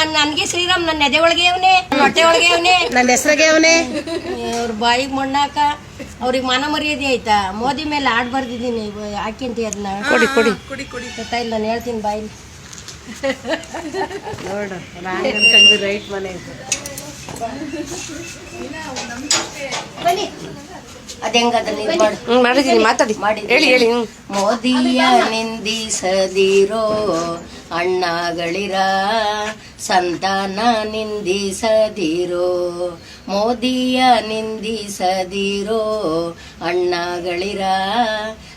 ನಾನ್ ನನಗೆ ಶ್ರೀರಾಮ್ ನನ್ನ ಎದೆ ಒಳಗೆ ಅವನೇ ಹೊಟ್ಟೆ ಒಳಗೆ ಅವನೇ. ನನ್ನ ಹೆಸರಿಗೆ ಅವನೇ. ಅವ್ರ ಬಾಯಿಗೆ ಮಣ್ಣಾಕ ಅವ್ರಿಗೆ ಮಾನ ಮರ್ಯಾದೆ ಆಯ್ತಾ? ಮೋದಿ ಮೇಲೆ ಆಡ್ ಬರ್ದಿದ್ದೀನಿ ಹಾಕಿಂತಿ ಅದನ್ನ ಕೊಡಿ ಕೊಡಿ. ಗೊತ್ತಾಯಿಲ್ಲ ನಾನು ಹೇಳ್ತೀನಿ ಬಾಯಿ. ನೋಡು ರೈಟ್ ಮನೆ. ಬನ್ನಿ. ಮಾತಾಡಿ. ಹೇಳಿ ಹೇಳಿ ಮೋದಿಯ ನಿಂದಿಸದಿರೋ ಅಣ್ಣಗಳಿರ ಸಂತಾನ ನಿಂದಿಸದಿರೋ ಮೋದಿಯ ನಿಂದಿಸದಿರೋ ಅಣ್ಣಗಳಿರ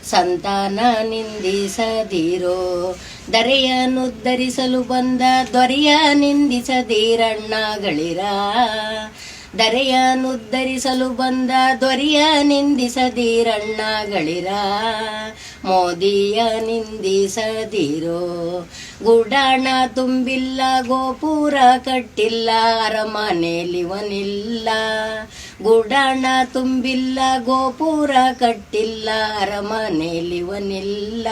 ಸಂತಾನ ನಿಂದಿಸದಿರೋ ದರೆಯನ್ನುದ್ಧರಿಸಲು ಬಂದ ದೊರೆಯ ನಿಂದಿಸದಿರಣ್ಣಗಳಿರ ದರೆಯನ್ನುದ್ಧರಿಸಲು ಬಂದ ದೊರೆಯ ನಿಂದಿಸದಿರಣ್ಣಗಳಿರ ಮೋದಿಯ ನಿಂದಿಸದಿರೋ ಗುಡಾಣ ತುಂಬಿಲ್ಲ ಗೋಪುರ ಕಟ್ಟಿಲ್ಲ ಅರಮನೆಲಿವನಿಲ್ಲ ಗುಡಾಣ ತುಂಬಿಲ್ಲ, ಗೋಪುರ ಕಟ್ಟಿಲ್ಲ ಅರಮನೆಲಿವನಿಲ್ಲ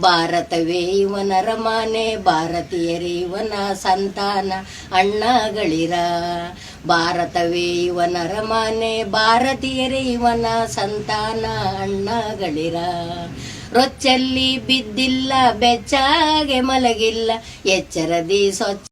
ಭಾರತವೇ ಇವನ ಅರಮನೆ ಭಾರತೀಯರೇ ಇವನ ಸಂತಾನ, ಅಣ್ಣಗಳಿರ. ಭಾರತವೇ ಇವನ ಅರಮನೆ ಭಾರತೀಯರೇ ಇವನ ಸಂತಾನ, ಅಣ್ಣಗಳಿರ. ರೊಚ್ಚಲ್ಲಿ ಬಿದ್ದಿಲ್ಲ, ಬೆಚ್ಚಾಗೆ ಮಲಗಿಲ್ಲ, ಎಚ್ಚರದಿ ಸ್ವಚ್ಛ